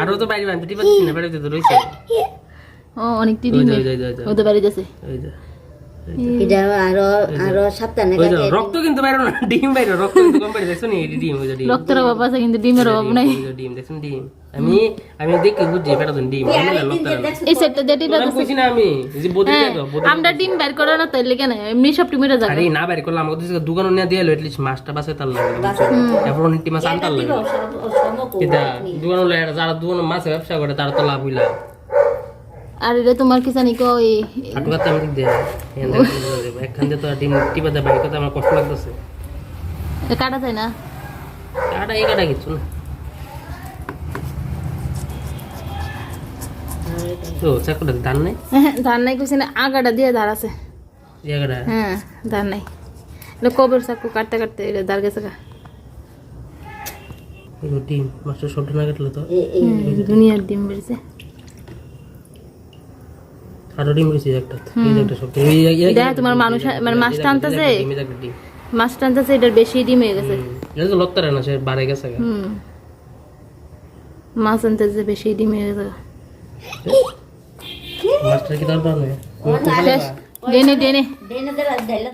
আরও তো বাইরে বানতে টিপা দিচ্ছি না? বাইরে তো রইছে ও ডিম যে, ওই। ওদের বাড়ি যাচ্ছে। ওই রক্ত কিন্তু বাইরে না ডিম বাইরে রক্ত কিন্তু কম বাইরে দেখছ নি? ডিম ওই ডিম। রক্তের অভাব আছে কিন্তু ডিমের অভাব নাই। ডিম দেখছ ডিম? আমি আমি দেখি বুঝছি এটা তো ডিম আমি না রক্ত না এই সেটটা যেটি তোরা কইছি না আমি যে বদি দেখো বদি আমরা ডিম বের করে না তাইলে কেন? এমনি সব ডিমের যাবে আরে না বাইরে করলাম আমাকে তো দোকানে নিয়ে দিয়ে এটলিস্ট মাছটা বাসে তার লাগে এরপর অনেকটি মাছ আনতার লাগে এটা দোকান যারা দোকান মাছে ব্যবসা করে তারা তো লাভ। হইলা আর এটা তোমার কি জানি কো এই হাঁটু আমি দিয়ে একখান দিয়ে তো ডিম টিপা দেয় বাইরে করতে আমার কষ্ট লাগতেছে। কাটা যায় না? কাটা এই কাটা কিছু না। তো চাকুটা ধান নাই? হ্যাঁ ধান নাই কইছে না আগাটা দিয়ে ধার আছে। জায়গাটা হ্যাঁ ধান নাই। এটা কবের চাকু কাটতে কাটতে এটা ধার গেছে গা। ডিম মাছটা সবটা না কাটলে তো দুনিয়ার ডিম বেরিয়েছে আরও ডিম হইছে একটা। এই একটা সব এটা তোমার মানুষ মানে মাছ টানতেছে। মাছ টানতাছে এটার বেশি ডিম হয়ে গেছে। এটা তো লত্তারে না সে বাড়ে গেছে হুম। মাছ আনতেছে বেশি ডিম হয়ে গেছে। মাছটা কি দরকার নেই? ডেনে ডেনে দেনে দিলা।